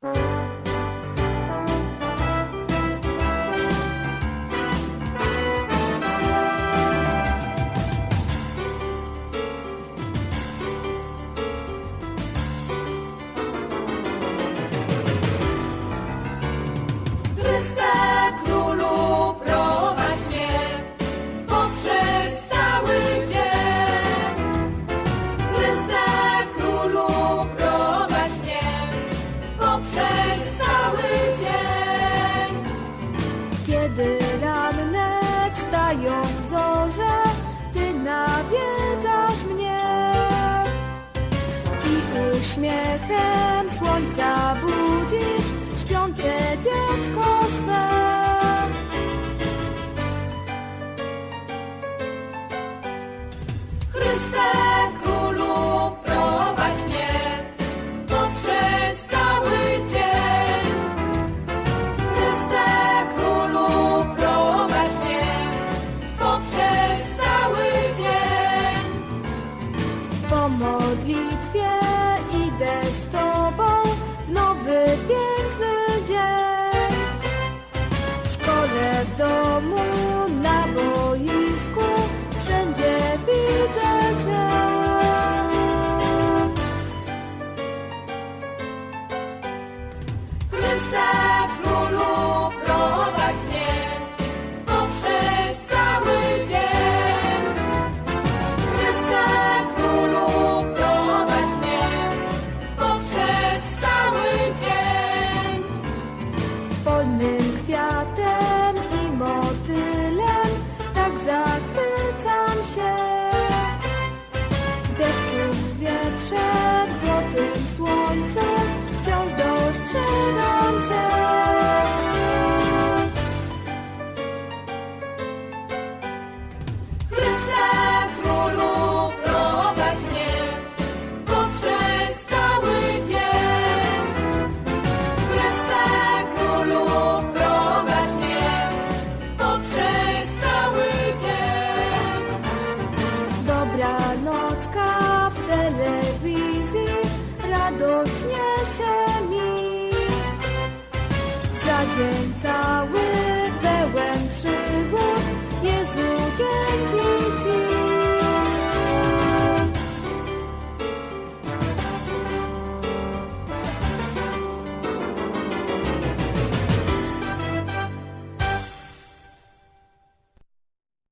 Chryste uśmiechem słońca budzisz śpiące dziecko swe. Chryste Królu, prowadź mnie poprzez cały dzień. Chryste Królu, prowadź mnie poprzez cały dzień. Po modlitwie Desto Zielonym kwiatem i motylem tak zachwycam się. W deszczu, w wietrze, w złotym słońcu. 现在